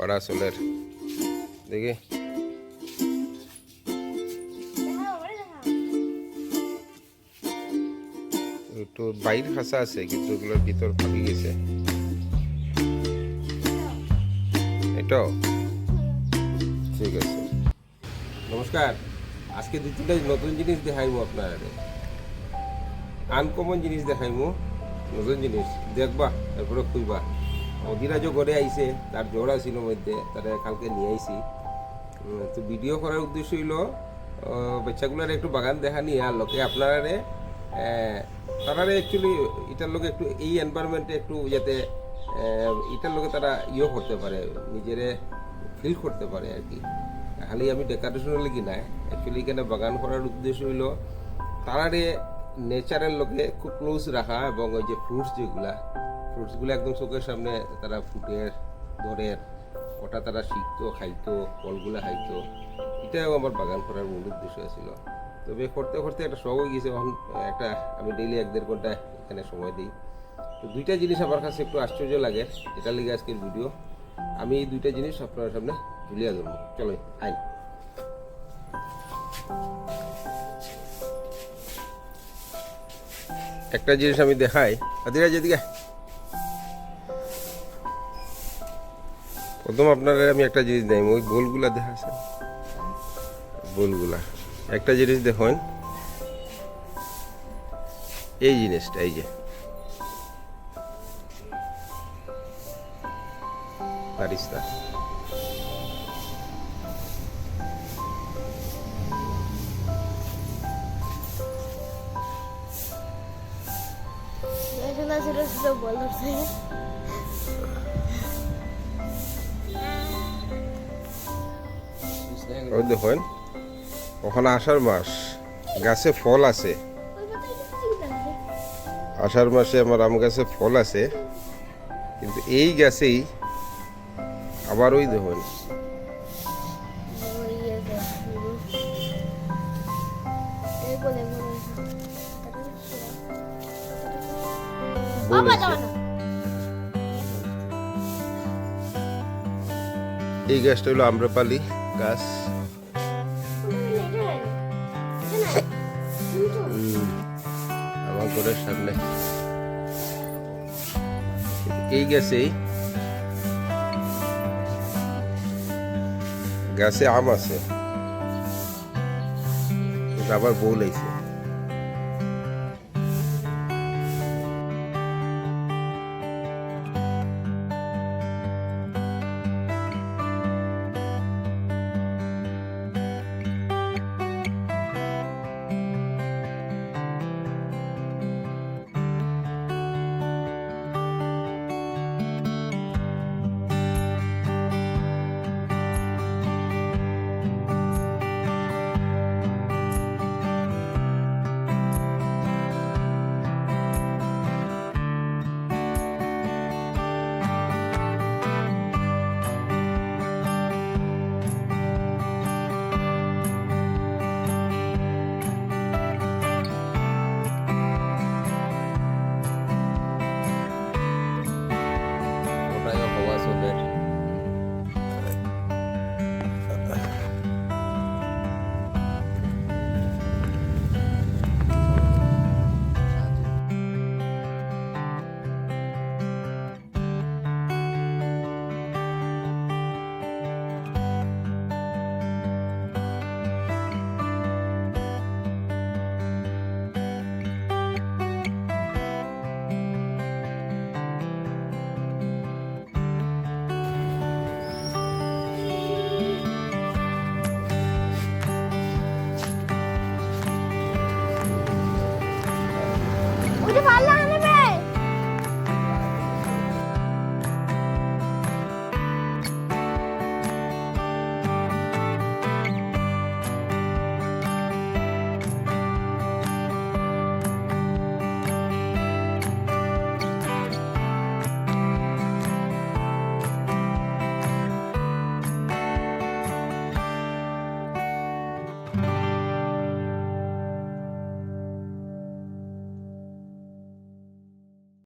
পাড়া চলের দেখি। একটু বাইর খাসা আছে, কিন্তু ওগুলোর ভিতর ভাঙি গেছে। এটাও? ঠিক আছে। নমস্কার। আজকে দুই তিনটা নতুন জিনিস দেখাইবো আপনার আনকমন জিনিস দেখাইমু নতুন জিনিস। দেখবা, তারপরে খুঁজবা অধীরাজও ঘরে আইছে তার জোড়া ছিল মধ্যে তারা কালকে নিয়ে উম, তো ভিডিও করার উদ্দেশ্য হইল বাচ্চাগুলোর একটু বাগান দেখা নিয়ে আর লোকে আপনারে তারা অ্যাকচুয়ালি এটার লোকে একটু এই এনভায়রনমেন্টে একটু যাতে এটার লোকে তারা ইয়ে করতে পারে নিজেরে ফিল করতে পারে আর কি। খালি আমি ডেকোরেশনের কি নাই? অ্যাকচুয়ালি এখানে বাগান করার উদ্দেশ্য হইল তারারে নেচারের লোকে খুব ক্লোজ রাখা এবং ওই যে ফ্রুটস যেগুলা ফ্রুটসগুলো একদম চোখের সামনে তারা ফুটে, ধরে, ওটা তারা শিখতো, খাইতো, ফলগুলো খাইতো। এটাও আমার বাগান করার মূল উদ্দেশ্য ছিল। তবে করতে করতে একটা শখ হয়ে গেছে। এখন একটা, আমি ডেইলি এক দেড় ঘণ্টা এখানে সময় দিই। তো দুইটা জিনিস আমার কাছে একটু আশ্চর্য লাগে। যেটা লিগে আজকের ভিডিও আমি এই দুইটা জিনিস আপনার সামনে তুলিয়া ধরবো। চলো আই একটা জিনিস আমি দেখাই। আদিরা, যেদিকে। প্রথম আপনারা আমি একটা জিনিস দেই ওই গোলগুলা দেখাছেন গোলগুলা একটা জিনিস দেখুন। এই জিনিসটা, এই যে। বারিস্তা। ওই দেখুন, ওখানে আষাঢ় মাস, গাছে ফল আছে। আষাঢ় মাসে আমার আম গাছে ফল আছে, কিন্তু এই গাছেই আবার ওই দেখুন এই গাছটা হলো আম্রপালি গাছ। আমার ঘরের সামনে। এই গাছেই গাছে আম আছে। আবার বউ লাইছে।